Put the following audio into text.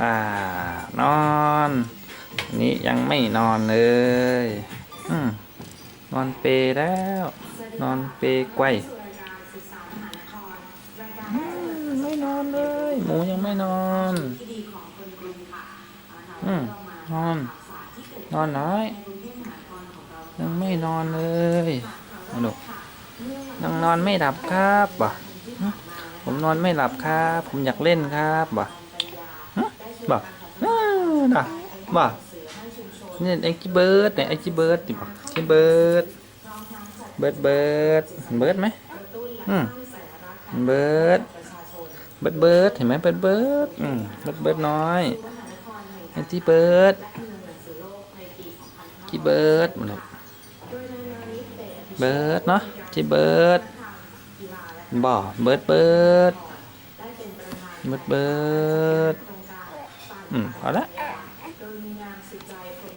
อ่านอนนี้ยังไม่นอนเลยอืมนอนเปรแล้ว นอนเปรไกวอืมไม่นอนเลย หมูยังไม่นอนอืมนอน นอนน้อย ยังไม่นอนเลยมาดูยังนอนไม่หลับครับบ่ผมนอนไม่หลับครับ ผมอยากเล่นครับบ่ บอ้าน่ะบ่นี่ยไอ้กี้เบิร์ดเนี่ยไอ้กี้เบิร์ดติบ่ไอ้เบิร์ดเบิร์ดเบิร์ดเบิร์ดไหมอืมเบิร์ดเบิร์ดเบิร์ดเห็นไหมเบิร์ดเบิร์ดอืมเบิร์ดเบิร์ดน้อยไอ้ที่เบิร์ดกีเบิร์ดมาเลยเบิร์ดเนาะที่เบิร์ดบ่เบิร์ดเบิร์ดเบิร์ดเบิร์ด อืมเอละ